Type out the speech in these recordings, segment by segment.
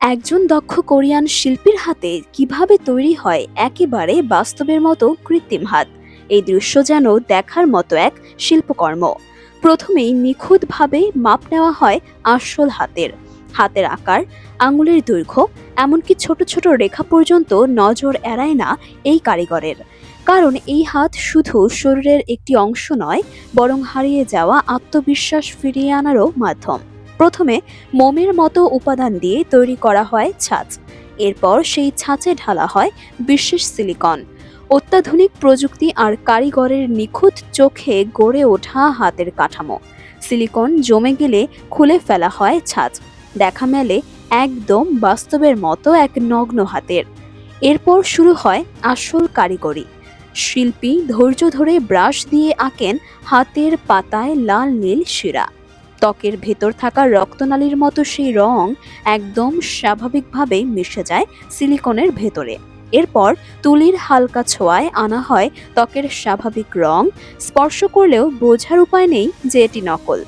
একজন দক্ষ কোরিয়ান শিল্পীর হাতে কীভাবে তৈরি হয় একেবারে বাস্তবের মতো কৃত্রিম হাত? এই দৃশ্য যেন দেখার মতো এক শিল্পকর্ম। প্রথমেই নিখুঁতভাবে মাপ নেওয়া হয় আসল হাতের। হাতের আকার, আঙুলের দৈর্ঘ্য, এমনকি ছোট ছোট রেখা পর্যন্ত নজর এড়ায় না এই কারিগরের। কারণ এই হাত শুধু শরীরের একটি অংশ নয়, বরং হারিয়ে যাওয়া আত্মবিশ্বাস ফিরিয়ে আনারও মাধ্যম। প্রথমে মোমের মতো উপাদান দিয়ে তৈরি করা হয় ছাঁচ। এরপর সেই ছাঁচে ঢালা হয় বিশেষ সিলিকন। অত্যাধুনিক প্রযুক্তি আর কারিগরের নিখুঁত চোখে গড়ে ওঠা হাতের কাঠামো। সিলিকন জমে গেলে খুলে ফেলা হয় ছাঁচ। দেখা মেলে একদম বাস্তবের মতো এক নগ্ন হাতের। এরপর শুরু হয় আসল কারিগরি। শিল্পী ধৈর্য ধরে ব্রাশ দিয়ে আঁকেন হাতের পাতায় লাল নীল শিরা। ত্বকের ভেতর থাকা রক্তনালীর মতো সেই রং একদম স্বাভাবিকভাবে মিশে যায় সিলিকনের ভেতরে। এরপর তুলির হালকা ছোঁয়ায় আনা হয় ত্বকের স্বাভাবিক রং। স্পর্শ করলেও বোঝার উপায় নেই যে এটি নকল।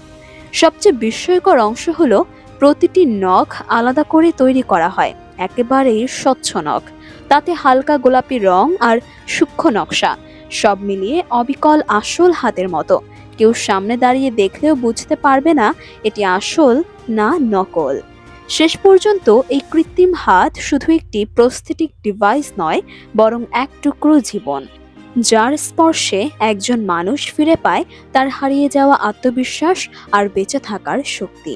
সবচেয়ে বিস্ময়কর অংশ হলো প্রতিটি নখ আলাদা করে তৈরি করা হয়, একেবারেই স্বচ্ছ নখ। তাতে হালকা গোলাপি রং আর সূক্ষ্ম নকশা, সব মিলিয়ে অবিকল আসল হাতের মতো। কেউ সামনে দাঁড়িয়ে দেখলেও বুঝতে পারবে না এটি আসল না নকল। শেষ পর্যন্ত এই কৃত্রিম হাত শুধু একটি প্রস্থেটিক ডিভাইস নয়, বরং এক টুকরো জীবন, যার স্পর্শে একজন মানুষ ফিরে পায় তার হারিয়ে যাওয়া আত্মবিশ্বাস আর বেঁচে থাকার শক্তি।